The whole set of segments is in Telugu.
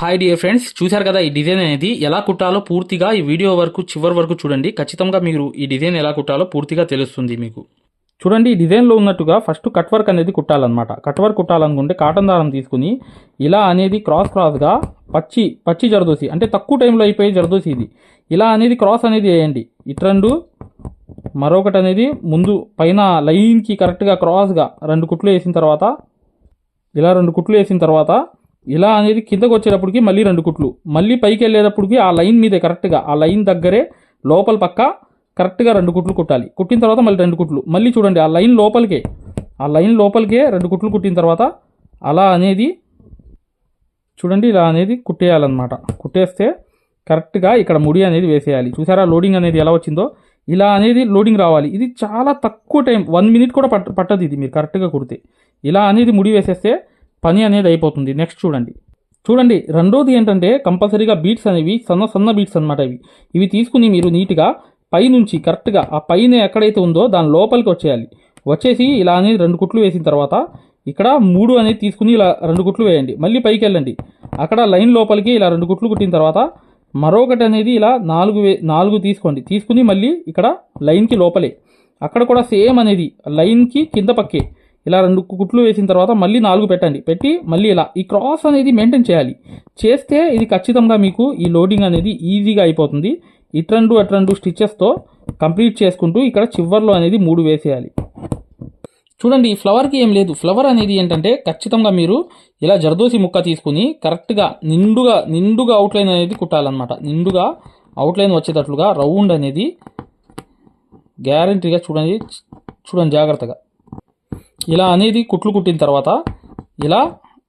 హాయ్ డియర్ ఫ్రెండ్స్ చూశారు కదా ఈ డిజైన్ అనేది? ఎలా కుట్టాలో పూర్తిగా ఈ వీడియో వరకు చివరి వరకు చూడండి. ఖచ్చితంగా మీరు ఈ డిజైన్ ఎలా కుట్టాలో పూర్తిగా తెలుస్తుంది మీకు. చూడండి ఈ డిజైన్లో ఉన్నట్టుగా ఫస్ట్ కట్ వర్క్ అనేది కుట్టాలన్నమాట. కట్ వర్క్ కుట్టాలనుకుంటే కాటన్ దారం తీసుకుని ఇలా అనేది క్రాస్ క్రాస్గా పచ్చి పచ్చి జరదోసి అంటే తక్కువ టైంలో అయిపోయే జరదోసి ఇది. ఇలా అనేది క్రాస్ అనేది వేయండి. ఇటు రెండు మరొకటి అనేది ముందు పైన లైన్కి కరెక్ట్గా క్రాస్గా రెండు కుట్లు వేసిన తర్వాత ఇలా రెండు కుట్లు వేసిన తర్వాత ఇలా అనేది కిందకు వచ్చేటప్పటికి మళ్ళీ రెండు కుట్లు. మళ్ళీ పైకి వెళ్ళేటప్పటికి ఆ లైన్ మీదే కరెక్ట్గా ఆ లైన్ దగ్గరే లోపల పక్క కరెక్ట్గా రెండు కుట్లు కుట్టాలి. కుట్టిన తర్వాత మళ్ళీ రెండు కుట్లు. మళ్ళీ చూడండి ఆ లైన్ లోపలికే ఆ లైన్ లోపలికే రెండు కుట్లు కుట్టిన తర్వాత అలా అనేది చూడండి ఇలా అనేది కుట్టేయాలన్నమాట. కుట్టేస్తే కరెక్ట్గా ఇక్కడ ముడి అనేది వేసేయాలి. చూసారా లోడింగ్ అనేది ఎలా వచ్చిందో? ఇలా అనేది లోడింగ్ రావాలి. ఇది చాలా తక్కువ టైం వన్ మినిట్ కూడా పట్ట పట్టదు ఇది మీరు కరెక్ట్గా కుడితే. ఇలా అనేది ముడి వేసేస్తే పని అనేది అయిపోతుంది. నెక్స్ట్ చూడండి. చూడండి రెండోది ఏంటంటే కంపల్సరీగా బీట్స్ అనేవి సన్న సన్న బీట్స్ అనమాట ఇవి. ఇవి తీసుకుని మీరు నీట్గా పైనుంచి కరెక్ట్గా ఆ పైన ఎక్కడైతే ఉందో దాని లోపలికి వచ్చేయాలి. వచ్చేసి ఇలా అనేది రెండు కుట్లు వేసిన తర్వాత ఇక్కడ మూడు అనేది తీసుకుని ఇలా రెండు కుట్లు వేయండి. మళ్ళీ పైకి వెళ్ళండి. అక్కడ లైన్ లోపలికి ఇలా రెండు కుట్లు కుట్టిన తర్వాత మరొకటి అనేది ఇలా నాలుగు వే నాలుగు తీసుకోండి. తీసుకుని మళ్ళీ ఇక్కడ లైన్కి లోపలే. అక్కడ కూడా సేమ్ అనేది లైన్కి కింద పక్కే. ఇలా రెండు కుట్లు వేసిన తర్వాత మళ్ళీ నాలుగు పెట్టండి. పెట్టి మళ్ళీ ఇలా ఈ క్రాస్ అనేది మెయింటైన్ చేయాలి. చేస్తే ఇది ఖచ్చితంగా మీకు ఈ లోడింగ్ అనేది ఈజీగా అయిపోతుంది. ఇట్రెండు అట్రెండు స్టిచెస్తో కంప్లీట్ చేసుకుంటూ ఇక్కడ చివర్లో అనేది మూడు వేసేయాలి. చూడండి ఈ ఫ్లవర్కి ఏం లేదు. ఫ్లవర్ అనేది ఏంటంటే ఖచ్చితంగా మీరు ఇలా జర్దోసి ముక్క తీసుకుని కరెక్ట్గా నిండుగా నిండుగా అవుట్లైన్ అనేది కుట్టాలన్నమాట. నిండుగా అవుట్లైన్ వచ్చేటట్లుగా రౌండ్ అనేది గ్యారంటీగా చూడండి చూడండి జాగ్రత్తగా. ఇలా అనేది కుట్లు కుట్టిన తర్వాత ఇలా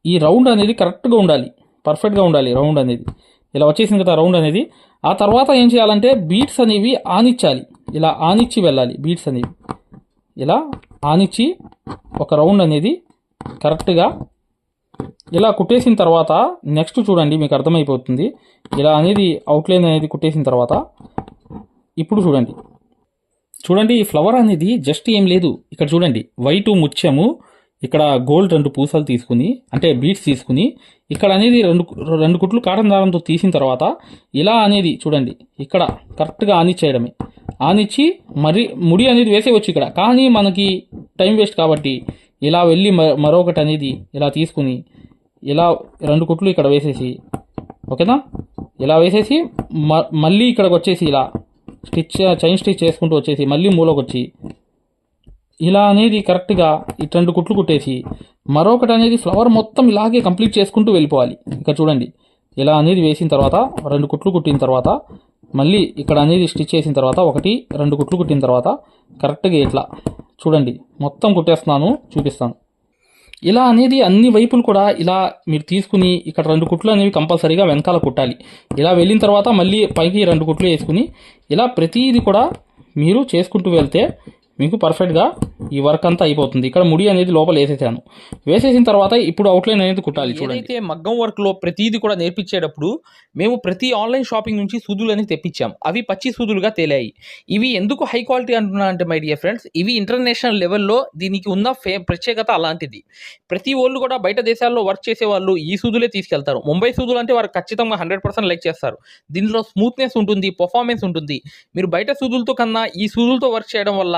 ఈ రౌండ్ అనేది కరెక్ట్గా ఉండాలి. పర్ఫెక్ట్గా ఉండాలి రౌండ్ అనేది. ఇలా వచ్చేసింది కదా రౌండ్ అనేది. ఆ తర్వాత ఏం చేయాలంటే బీట్స్ అనేవి ఆనిచ్చాలి. ఇలా ఆనిచ్చి వెళ్ళాలి బీట్స్ అనేవి. ఇలా ఆనిచ్చి ఒక రౌండ్ అనేది కరెక్ట్గా ఇలా కుట్టేసిన తర్వాత నెక్స్ట్ చూడండి మీకు అర్థమైపోతుంది. ఇలా అనేది అవుట్లైన్ అనేది కుట్టేసిన తర్వాత ఇప్పుడు చూడండి. చూడండి ఈ ఫ్లవర్ అనేది జస్ట్ ఏం లేదు. ఇక్కడ చూడండి వైట్ ముత్యము ఇక్కడ గోల్డ్ రెండు పూసలు తీసుకుని అంటే బీట్స్ తీసుకుని ఇక్కడ అనేది రెండు రెండు కుట్లు కాటన్ దారంతో తీసిన తర్వాత ఇలా అనేది చూడండి ఇక్కడ కరెక్ట్గా ఆనిచ్చేయడమే. ఆనిచ్చి మరి ముడి అనేది వేసేవచ్చు ఇక్కడ. కానీ మనకి టైం వేస్ట్ కాబట్టి ఇలా వెళ్ళి మ- మరొకటి అనేది ఇలా తీసుకుని ఇలా రెండు కుట్లు ఇక్కడ వేసేసి ఓకేనా? ఇలా వేసేసి మ మళ్ళీ ఇక్కడికి వచ్చేసి ఇలా స్టిచ్ చైన్ స్టిచ్ చేసుకుంటూ వచ్చేసి మళ్ళీ మూలకొచ్చి ఇలా అనేది కరెక్ట్గా ఇటు రెండు కుట్లు కుట్టేసి మరొకటి అనేది ఫ్లవర్ మొత్తం ఇలాగే కంప్లీట్ చేసుకుంటూ వెళ్ళిపోవాలి. ఇక్కడ చూడండి. ఇలా అనేది వేసిన తర్వాత రెండు కుట్లు కుట్టిన తర్వాత మళ్ళీ ఇక్కడ అనేది స్టిచ్ చేసిన తర్వాత ఒకటి రెండు కుట్లు కుట్టిన తర్వాత కరెక్ట్గా ఇట్లా. చూడండి. మొత్తం కుట్టేస్తున్నాను చూపిస్తాను. ఇలా అనేది అన్ని వైపులు కూడా ఇలా మీరు తీసుకుని ఇక్కడ రెండు కుట్లు అనేవి కంపల్సరీగా వెనకాల కుట్టాలి. ఇలా వెళ్ళిన తర్వాత మళ్ళీ పైకి రెండు కుట్లు వేసుకుని ఇలా ప్రతిదీ కూడా మీరు చేసుకుంటూ వెళ్తే మీకు పర్ఫెక్ట్గా ఈ వర్క్ అంతా అయిపోతుంది. ఇక్కడ ముడి అనేది లోపల వేసేసాను. వేసేసిన తర్వాత ఇప్పుడు అవుట్లైన్ అనేది కుట్టాలి చూడైతే మగ్గం వర్క్లో ప్రతిదీ కూడా నేర్పించేటప్పుడు మేము ప్రతి ఆన్లైన్ షాపింగ్ నుంచి సూదులు అనేది తెప్పించాం. అవి పచ్చి సూదులుగా తేలాయి. ఇవి ఎందుకు హై క్వాలిటీ అంటున్నా అంటే మై డియర్ ఫ్రెండ్స్ ఇవి ఇంటర్నేషనల్ లెవెల్లో దీనికి ఉన్న ఫే ప్రత్యేకత అలాంటిది. ప్రతి వాళ్ళు కూడా బయట దేశాల్లో వర్క్ చేసే వాళ్ళు ఈ సూదులే తీసుకెళ్తారు. ముంబై సూదులు అంటే వారు ఖచ్చితంగా హండ్రెడ్ పర్సెంట్ లైక్ చేస్తారు. దీనిలో స్మూత్నెస్ ఉంటుంది పర్ఫార్మెన్స్ ఉంటుంది. మీరు బయట సూదులతో కన్నా ఈ సూదులతో వర్క్ చేయడం వల్ల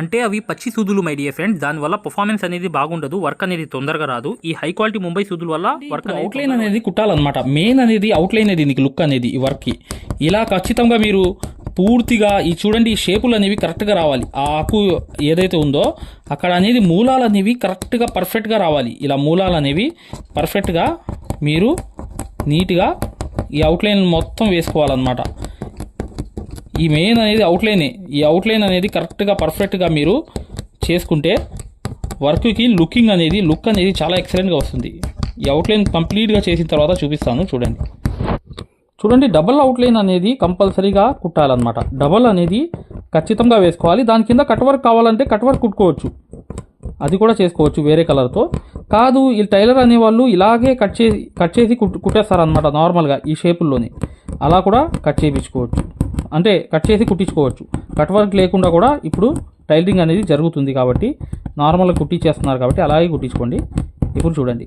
అంటే అవి పచ్చి సూదులు మై డియర్ ఫ్రెండ్స్ దానివల్ల పర్ఫార్మెన్స్ అనేది బాగుండదు వర్క్ అనేది తొందరగా రాదు. ఈ హై క్వాలిటీ ముంబై సూదుల వల్ల వర్క్ అవుట్లైన్ అనేది కుట్టాలన్నమాట. మెయిన్ అనేది అవుట్లైన్ అనేది దీనికి లుక్ అనేది ఈ వర్క్కి ఇలా ఖచ్చితంగా మీరు పూర్తిగా ఈ చూడండి ఈ షేపులు అనేవి కరెక్ట్గా రావాలి. ఆ ఆకు ఏదైతే ఉందో అక్కడ అనేది మూలాలు అనేవి కరెక్ట్గా పర్ఫెక్ట్గా రావాలి. ఇలా మూలాలు అనేవి పర్ఫెక్ట్గా మీరు నీట్గా ఈ అవుట్లైన్ మొత్తం వేసుకోవాలన్నమాట. ఈ మెయిన్ అనేది అవుట్లైనే ఈ అవుట్లైన్ అనేది కరెక్ట్గా పర్ఫెక్ట్గా మీరు చేసుకుంటే వర్క్కి లుకింగ్ అనేది లుక్ అనేది చాలా ఎక్సలెంట్గా వస్తుంది. ఈ అవుట్లైన్ కంప్లీట్గా చేసిన తర్వాత చూపిస్తాను చూడండి. చూడండి డబల్ అవుట్లైన్ అనేది కంపల్సరీగా కుట్టాలన్నమాట. డబల్ అనేది ఖచ్చితంగా వేసుకోవాలి. దాని కింద కట్ వర్క్ కావాలంటే కట్ వర్క్ కుట్టుకోవచ్చు. అది కూడా చేసుకోవచ్చు వేరే కలర్తో కాదు ఈ టైలర్ అనేవాళ్ళు ఇలాగే కట్ చేసి కట్ చేసి కుట్ కుట్టేస్తారనమాట నార్మల్గా ఈ షేపుల్లోనే అలా కూడా కట్ చేయించుకోవచ్చు. అంటే కట్ చేసి కుట్టించుకోవచ్చు. కట్ వర్క్ లేకుండా కూడా ఇప్పుడు టైలరింగ్ అనేది జరుగుతుంది కాబట్టి నార్మల్గా కుట్టించేస్తున్నారు కాబట్టి అలాగే కుట్టించుకోండి. ఇప్పుడు చూడండి.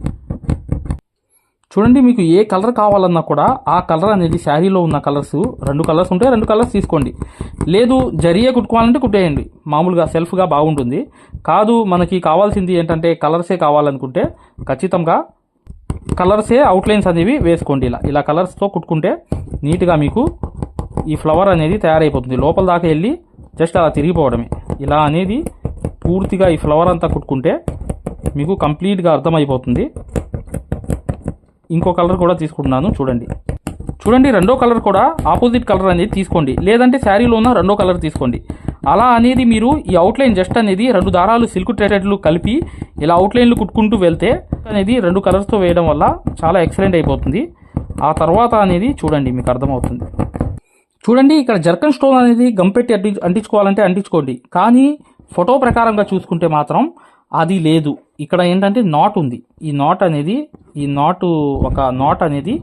చూడండి మీకు ఏ కలర్ కావాలన్నా కూడా ఆ కలర్ అనేది శారీలో ఉన్న కలర్స్ రెండు కలర్స్ ఉంటే రెండు కలర్స్ తీసుకోండి. లేదు జరియే కుట్టుకోవాలంటే కుట్టేయండి. మామూలుగా సెల్ఫ్గా బాగుంటుంది. కాదు మనకి కావాల్సింది ఏంటంటే కలర్సే కావాలనుకుంటే ఖచ్చితంగా కలర్సే అవుట్లైన్స్ అనేవి వేసుకోండి ఇలా. ఇలా కలర్స్తో కుట్టుకుంటే నీట్గా మీకు ఈ ఫ్లవర్ అనేది తయారైపోతుంది. లోపల దాకా వెళ్ళి జస్ట్ అలా తిరిగిపోవడమే. ఇలా అనేది పూర్తిగా ఈ ఫ్లవర్ అంతా కుట్టుకుంటే మీకు కంప్లీట్గా అర్థమైపోతుంది. ఇంకో కలర్ కూడా తీసుకుంటున్నాను చూడండి. చూడండి రెండో కలర్ కూడా ఆపోజిట్ కలర్ అనేది తీసుకోండి. లేదంటే శారీలో ఉన్న రెండో కలర్ తీసుకోండి. అలా అనేది మీరు ఈ అవుట్లైన్ జస్ట్ అనేది రెండు దారాలు సిల్క్ ట్రేటెడ్లు కలిపి ఇలా అవుట్లైన్లు కుట్టుకుంటూ వెళ్తే అనేది రెండు కలర్స్తో వేయడం వల్ల చాలా ఎక్సలెంట్ అయిపోతుంది. ఆ తర్వాత అనేది చూడండి మీకు అర్థమవుతుంది. చూడండి ఇక్కడ జర్కన్ స్టోన్ అనేది గంపెట్టి అంటి అంటించుకోవాలంటే అంటించుకోండి. కానీ ఫోటో ప్రకారంగా చూసుకుంటే మాత్రం అది లేదు. ఇక్కడ ఏంటంటే నాట్ ఉంది. ఈ నాట్ అనేది ఈ నాటు ఒక నాట్ అనేది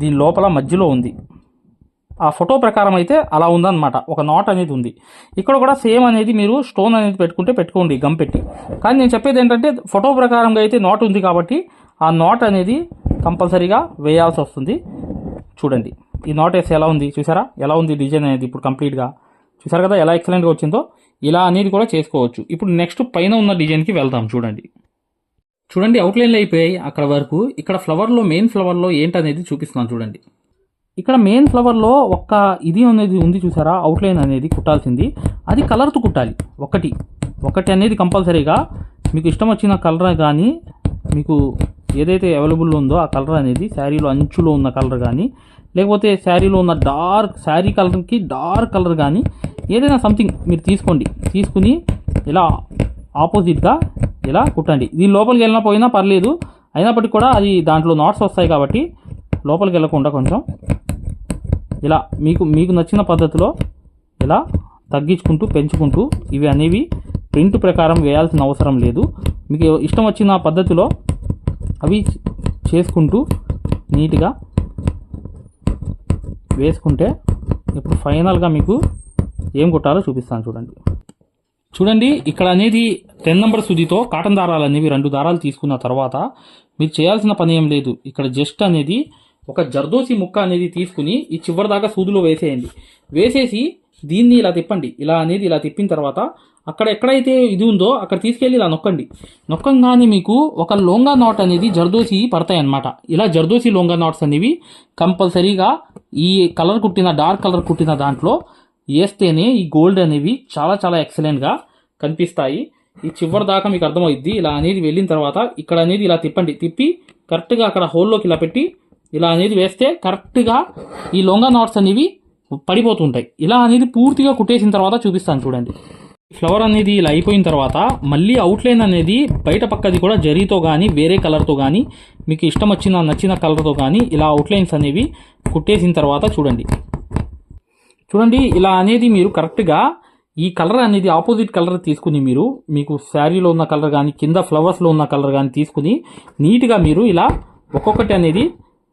దీని లోపల మధ్యలో ఉంది. ఆ ఫోటో ప్రకారం అయితే అలా ఉందన్నమాట. ఒక నాట్ అనేది ఉంది. ఇక్కడ కూడా సేమ్ అనేది మీరు స్టోన్ అనేది పెట్టుకుంటే పెట్టుకోండి గమ్ పెట్టి కానీ నేను చెప్పేది ఏంటంటే ఫోటో ప్రకారంగా అయితే నాట్ ఉంది కాబట్టి ఆ నాట్ అనేది కంపల్సరీగా వేయాల్సి వస్తుంది. చూడండి. ఈ నాట్ ఎస్ ఎలా ఉంది చూసారా? ఎలా ఉంది డిజైన్ అనేది ఇప్పుడు కంప్లీట్గా? చూసారు కదా ఎలా ఎక్సలెంట్గా వచ్చిందో? ఇలా అనేది కూడా చేసుకోవచ్చు. ఇప్పుడు నెక్స్ట్ పైన ఉన్న డిజైన్కి వెళ్దాం చూడండి. చూడండి అవుట్లైన్లు అయిపోయాయి. అక్కడ వరకు ఇక్కడ ఫ్లవర్లో మెయిన్ ఫ్లవర్లో ఏంటనేది చూపిస్తున్నాను చూడండి. ఇక్కడ మెయిన్ ఫ్లవర్లో ఒక్క ఇది అనేది ఉంది చూసారా? అవుట్లైన్ అనేది కుట్టాల్సింది. అది కలర్తో కుట్టాలి. ఒకటి. ఒకటి అనేది కంపల్సరీగా. మీకు ఇష్టం వచ్చిన కలర్ కానీ మీకు ఏదైతే అవైలబుల్ ఉందో ఆ కలర్ అనేది శారీలో అంచులో ఉన్న కలర్ కానీ లేకపోతే శారీలో ఉన్న డార్క్ శారీ కలర్కి డార్క్ కలర్ కానీ ఏదైనా సంథింగ్ మీరు తీసుకోండి. తీసుకుని ఇలా ఆపోజిట్గా ఇలా కుట్టండి. దీని లోపలికి వెళ్ళినా పోయినా పర్లేదు. అయినప్పటికీ కూడా అది దాంట్లో నాట్స్ వస్తాయి కాబట్టి లోపలికి వెళ్ళకుండా కొంచెం ఇలా మీకు మీకు నచ్చిన పద్ధతిలో ఇలా తగ్గించుకుంటూ పెంచుకుంటూ ఇవి అనేవి ప్రింట్ ప్రకారం వేయాల్సిన అవసరం లేదు. మీకు ఇష్టం వచ్చిన పద్ధతిలో అవి చేసుకుంటూ నీట్గా వేసుకుంటే ఇప్పుడు ఫైనల్గా మీకు ఏం కుట్టాలో చూపిస్తాను చూడండి. చూడండి ఇక్కడ అనేది టెన్ నెంబర్ సుదితో కాటన్ దారాలు అనేవి రెండు దారాలు తీసుకున్న తర్వాత మీరు చేయాల్సిన పని ఏం లేదు. ఇక్కడ జస్ట్ అనేది ఒక జర్దోసి ముక్క అనేది తీసుకుని ఈ చివరి దాకా సూదులో వేసేయండి. వేసేసి దీన్ని ఇలా తిప్పండి. ఇలా అనేది ఇలా తిప్పిన తర్వాత అక్కడ ఎక్కడైతే ఇది ఉందో అక్కడ తీసుకెళ్ళి ఇలా నొక్కండి. నొక్కంగానే మీకు ఒక లోంగా నాట్ అనేది జర్దోసి పడతాయి అన్నమాట ఇలా జర్దోసి లోంగా నాట్స్ అనేవి కంపల్సరీగా ఈ కలర్ కుట్టిన డార్క్ కలర్ కుట్టిన దాంట్లో వేస్తేనే ఈ గోల్డ్ అనేవి చాలా చాలా ఎక్సలెంట్గా కనిపిస్తాయి. ఈ చివరి దాకా మీకు అర్థమైద్ది ఇలా అనేది వెళ్ళిన తర్వాత ఇక్కడ అనేది ఇలా తిప్పండి. తిప్పి కరెక్ట్గా అక్కడ హోల్లోకి ఇలా పెట్టి ఇలా అనేది వేస్తే కరెక్ట్గా ఈ లొంగా నాట్స్ అనేవి పడిపోతుంటాయి. ఇలా అనేది పూర్తిగా కుట్టేసిన తర్వాత చూపిస్తాను చూడండి. ఫ్లవర్ అనేది ఇలా అయిపోయిన తర్వాత మళ్ళీ అవుట్లైన్ అనేది బయట పక్కది కూడా జరీతో కానీ వేరే కలర్తో కానీ మీకు ఇష్టం వచ్చిన నచ్చిన కలర్తో కానీ ఇలా అవుట్లైన్స్ అనేవి కుట్టేసిన తర్వాత చూడండి. చూడండి ఇలా అనేది మీరు కరెక్ట్గా ఈ కలర్ అనేది ఆపోజిట్ కలర్ తీసుకుని మీరు మీకు శారీలో ఉన్న కలర్ కానీ కింద ఫ్లవర్స్లో ఉన్న కలర్ కానీ తీసుకుని నీట్గా మీరు ఇలా ఒక్కొక్కటి అనేది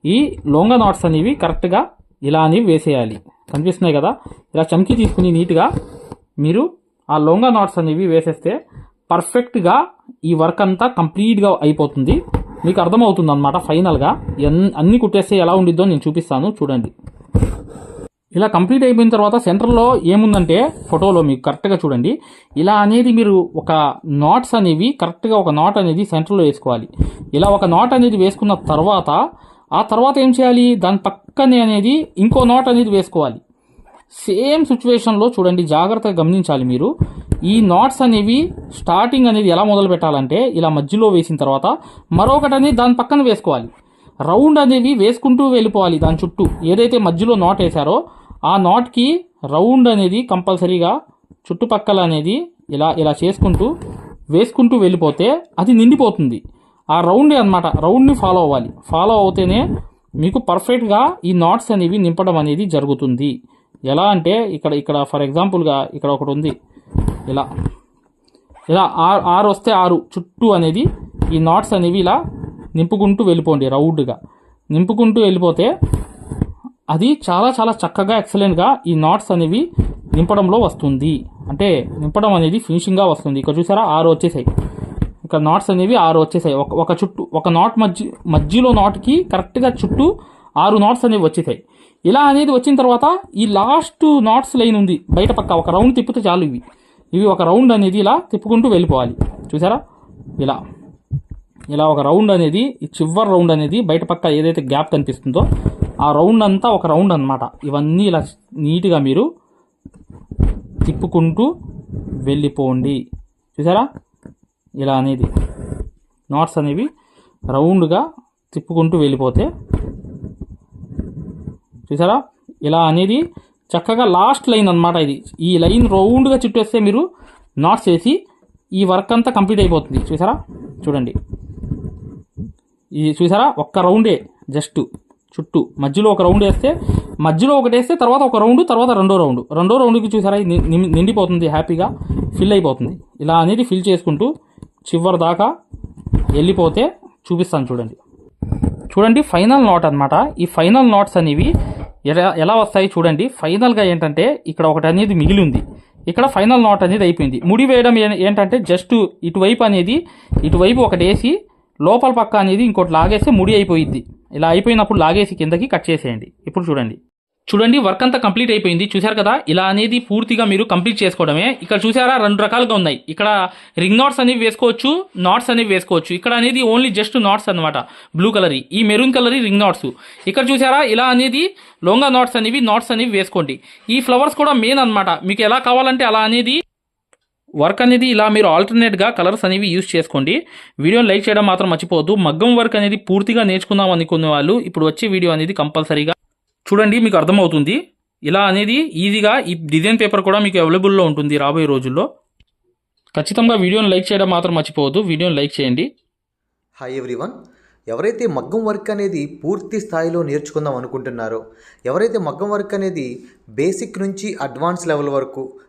ఈ లొంగ నాట్స్ అనేవి కరెక్ట్గా ఇలా అనేవి వేసేయాలి. కనిపిస్తున్నాయి కదా? ఇలా చమ్కి తీసుకుని నీట్గా మీరు ఆ లోంగా నాట్స్ అనేవి వేసేస్తే పర్ఫెక్ట్గా ఈ వర్క్ అంతా కంప్లీట్గా అయిపోతుంది. మీకు అర్థమవుతుంది అనమాట ఫైనల్గా ఎన్- అన్ని కుట్టేస్తే ఎలా ఉండిద్దో నేను చూపిస్తాను చూడండి. ఇలా కంప్లీట్ అయిపోయిన తర్వాత సెంటర్లో ఏముందంటే ఫోటోలో మీకు కరెక్ట్గా చూడండి. ఇలా అనేది మీరు ఒక నాట్స్ అనేవి కరెక్ట్గా ఒక నాట్ అనేది సెంటర్లో వేసుకోవాలి. ఇలా ఒక నాట్ అనేది వేసుకున్న తర్వాత ఆ తర్వాత ఏం చేయాలి? దాని పక్కనే అనేది ఇంకో నాట్ అనేది వేసుకోవాలి. సేమ్ సిచ్యువేషన్లో చూడండి జాగ్రత్తగా గమనించాలి మీరు. ఈ నాట్స్ అనేవి స్టార్టింగ్ అనేది ఎలా మొదలు పెట్టాలంటే ఇలా మధ్యలో వేసిన తర్వాత మరొకటి అనేది దాని పక్కన వేసుకోవాలి. రౌండ్ అనేవి వేసుకుంటూ వెళ్ళిపోవాలి దాని చుట్టూ. ఏదైతే మధ్యలో నాట్ వేశారో ఆ నాట్కి రౌండ్ అనేది కంపల్సరీగా చుట్టుపక్కల అనేది ఇలా ఇలా చేసుకుంటూ వేసుకుంటూ వెళ్ళిపోతే అది నిండిపోతుంది. ఆ రౌండ్ అనమాట రౌండ్ని ఫాలో అవ్వాలి. ఫాలో అవుతేనే మీకు పర్ఫెక్ట్గా ఈ నాట్స్ అనేవి నింపడం అనేది జరుగుతుంది. ఎలా అంటే ఇక్కడ ఇక్కడ ఫర్ ఎగ్జాంపుల్గా ఇక్కడ ఒకటి ఉంది. ఇలా ఇలా ఆరు ఆరు వస్తే ఆరు చుట్టూ అనేది ఈ నాట్స్ అనేవి ఇలా నింపుకుంటూ వెళ్ళిపోండి రౌండ్గా. నింపుకుంటూ వెళ్ళిపోతే అది చాలా చాలా చక్కగా ఎక్సలెంట్గా ఈ నాట్స్ అనేవి నింపడంలో వస్తుంది. అంటే నింపడం అనేది ఫినిషింగ్గా వస్తుంది. ఇక్కడ చూసారా? ఆరు వచ్చేసాయి. ఇక్కడ నాట్స్ అనేవి ఆరు వచ్చేసాయి. ఒక ఒక చుట్టూ ఒక నాట్ మధ్య మధ్యలో నాట్కి కరెక్ట్గా చుట్టూ ఆరు నాట్స్ అనేవి వచ్చేసాయి. ఇలా అనేది వచ్చిన తర్వాత ఈ లాస్ట్ నాట్స్ లైన్ ఉంది. బయట పక్క ఒక రౌండ్ తిప్పితే చాలు ఇవి. ఇవి ఒక రౌండ్ అనేది ఇలా తిప్పుకుంటూ వెళ్ళిపోవాలి. చూసారా? ఇలా. ఇలా ఒక రౌండ్ అనేది ఈ చివరి రౌండ్ అనేది బయట పక్క ఏదైతే గ్యాప్ కనిపిస్తుందో ఆ రౌండ్ అంతా ఒక రౌండ్ అన్నమాట. ఇవన్నీ ఇలా నీట్గా మీరు తిప్పుకుంటూ వెళ్ళిపోండి. చూసారా? ఇలా అనేది. నాట్స్ అనేవి రౌండ్గా తిప్పుకుంటూ వెళ్ళిపోతే చూసారా? ఇలా అనేది చక్కగా లాస్ట్ లైన్ అనమాట ఇది. ఈ లైన్ రౌండ్గా చుట్టేస్తే మీరు నాట్స్ వేసి ఈ వర్క్ అంతా కంప్లీట్ అయిపోతుంది. చూసారా? చూడండి. ఇది చూసారా? ఒక్క రౌండే జస్ట్ చుట్టూ. మధ్యలో ఒక రౌండ్ వేస్తే మధ్యలో ఒకటి వేస్తే తర్వాత ఒక రౌండ్ తర్వాత రెండో రౌండ్ రెండో రౌండ్కి చూసారా? ఇది నిండిపోతుంది హ్యాపీగా ఫిల్ అయిపోతుంది. ఇలా అనేది ఫిల్ చేసుకుంటూ చివరి దాకా వెళ్ళిపోతే చూపిస్తాను చూడండి. చూడండి ఫైనల్ నాట్ అనమాట ఈ ఫైనల్ నాట్స్ అనేవి ఎలా ఎలా వస్తాయి చూడండి. ఫైనల్గా ఏంటంటే ఇక్కడ ఒకటి అనేది మిగిలి ఉంది ఇక్కడ ఫైనల్ నాట్ అనేది అయిపోయింది. ముడి వేయడం ఏంటంటే జస్ట్ ఇటువైపు అనేది ఇటువైపు ఒకటి వేసి లోపల పక్క అనేది ఇంకోటి లాగేస్తే ముడి అయిపోయింది ఇలా అయిపోయినప్పుడు లాగేసి కిందకి కట్ చేసేయండి. ఇప్పుడు చూడండి. చూడండి వర్క్ అంతా కంప్లీట్ అయిపోయింది. చూశారు కదా? ఇలా అనేది పూర్తిగా మీరు కంప్లీట్ చేసుకోవడమే. ఇక్కడ చూసారా రెండు రకాలుగా ఉన్నాయి. ఇక్కడ రింగ్ నాట్స్ అనేవి వేసుకోవచ్చు నాట్స్ అనేవి వేసుకోవచ్చు. ఇక్కడ అనేది ఓన్లీ జస్ట్ నాట్స్ అన్నమాట. బ్లూ కలర్ ఈ. మెరూన్ కలర్ రింగ్ నాట్స్ ఇక్కడ చూసారా ఇలా అనేది లోంగా నాట్స్ అనేవి నాట్స్ అనేవి వేసుకోండి. ఈ ఫ్లవర్స్ కూడా మెయిన్ అన్నమాట. మీకు ఎలా కావాలంటే అలా అనేది వర్క్ అనేది ఇలా మీరు ఆల్టర్నేట్గా కలర్స్ అనేవి యూస్ చేసుకోండి. వీడియోని లైక్ చేయడం మాత్రం మర్చిపోవద్దు. మగ్గం వర్క్ అనేది పూర్తిగా నేర్చుకుందాం అనుకునే వాళ్ళు ఇప్పుడు వచ్చే వీడియో అనేది కంపల్సరీగా చూడండి మీకు అర్థమవుతుంది. ఇలా అనేది ఈజీగా ఈ డిజైన్ పేపర్ కూడా మీకు అవైలబుల్లో ఉంటుంది రాబోయే రోజుల్లో. ఖచ్చితంగా వీడియోని లైక్ చేయడం మాత్రం మర్చిపోవద్దు. వీడియోని లైక్ చేయండి. హాయ్ ఎవ్రీవన్ ఎవరైతే మగ్గం వర్క్ అనేది పూర్తి స్థాయిలో నేర్చుకుందాం అనుకుంటున్నారో ఎవరైతే మగ్గం వర్క్ అనేది బేసిక్ నుంచి అడ్వాన్స్ లెవెల్ వరకు